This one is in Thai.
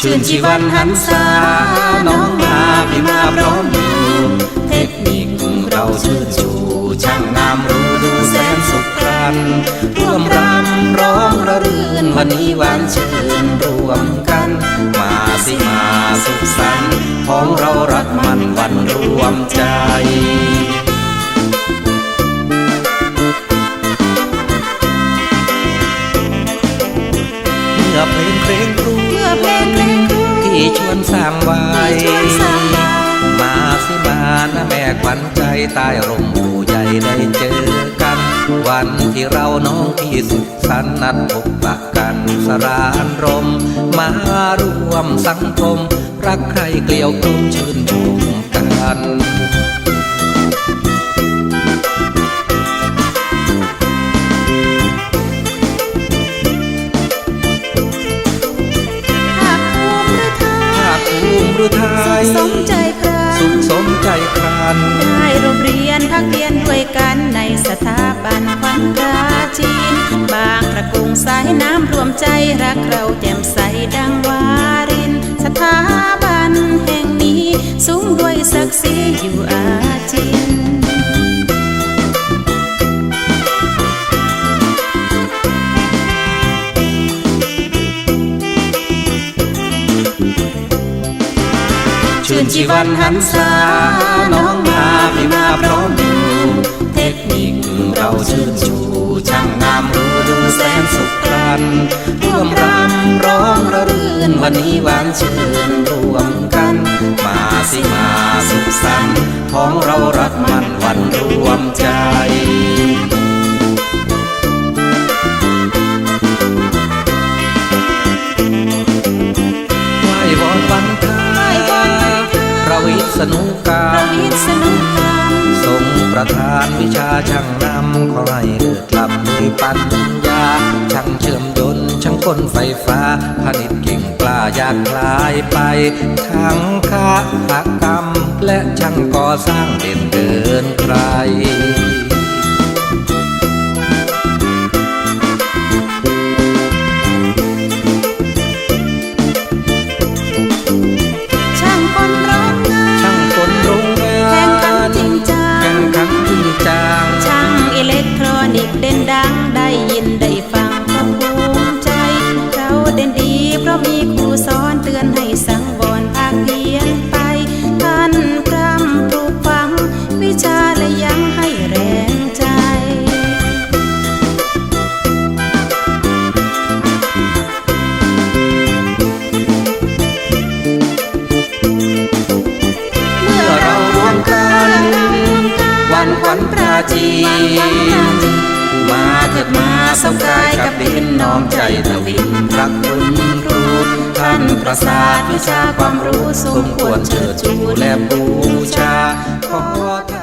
ชื่นชีวันหันษาน้องมาพี่มาพร้อมอยู่เทคนิคเราชื่นชูช่างงามรู้ดูแสนสุขครัน ร่วมรำร้องระรื่นวันนี้หวานชื่นรวมกัน มาสิมาสุขสันต์ของเรารักมันวันรวมใจเมื่อเพลงเพลงรู ชวนสร้างไว้ที่ชวนสร้างไว้มาสิมานะแม่ขวัญใจใต้ร่มผู้ใหญ่ได้เจอกัน วันที่เราน้องที่สุขสันต์นัดพบปะกันสรานรม มารวมสังคม รักใครเกลียวกลมชื่นชม มิหรือไทยยสมใจใครสุขสมใจครันได้โรงเรียนพักเรียนด้วยกันในสถาบันควันราจีน บางประกงสายน้ำรวมใจรักเราแจ่มใสดังวาริน สถาบันแห่งนี้สูงด้วยศักดิ์ศรีอยู่อา ชื่นชีวันหันษาน้องมาพี่มาพร้อมดูเทคนิคเราชื่นชูช่างงามรู้ดูแสนสุขครันร่วมรำร้องระรื่นวันนี้หวานชื่นรวมกัน มาสิมาสุขสันต์ของเรารักมันวัน ประวิษณุกรรประมวิษณุกรรมทรงประทานวิชาช่างนำขอให้เลิกลำด้วยปัญญาช่างเชื่อมยนต์ช่างกลไฟฟ้าผลิตเก่งกล้าอยากคลายไปทั้งค้าหกรรม และช่างก่อสร้างเด่นเกินใคร จี มาเถิดมาสงกายกับดินน้อมใจทวินรักคุณครูท่านประสาทวิชาความรู้สมควรเชิดชูและบูชาขอ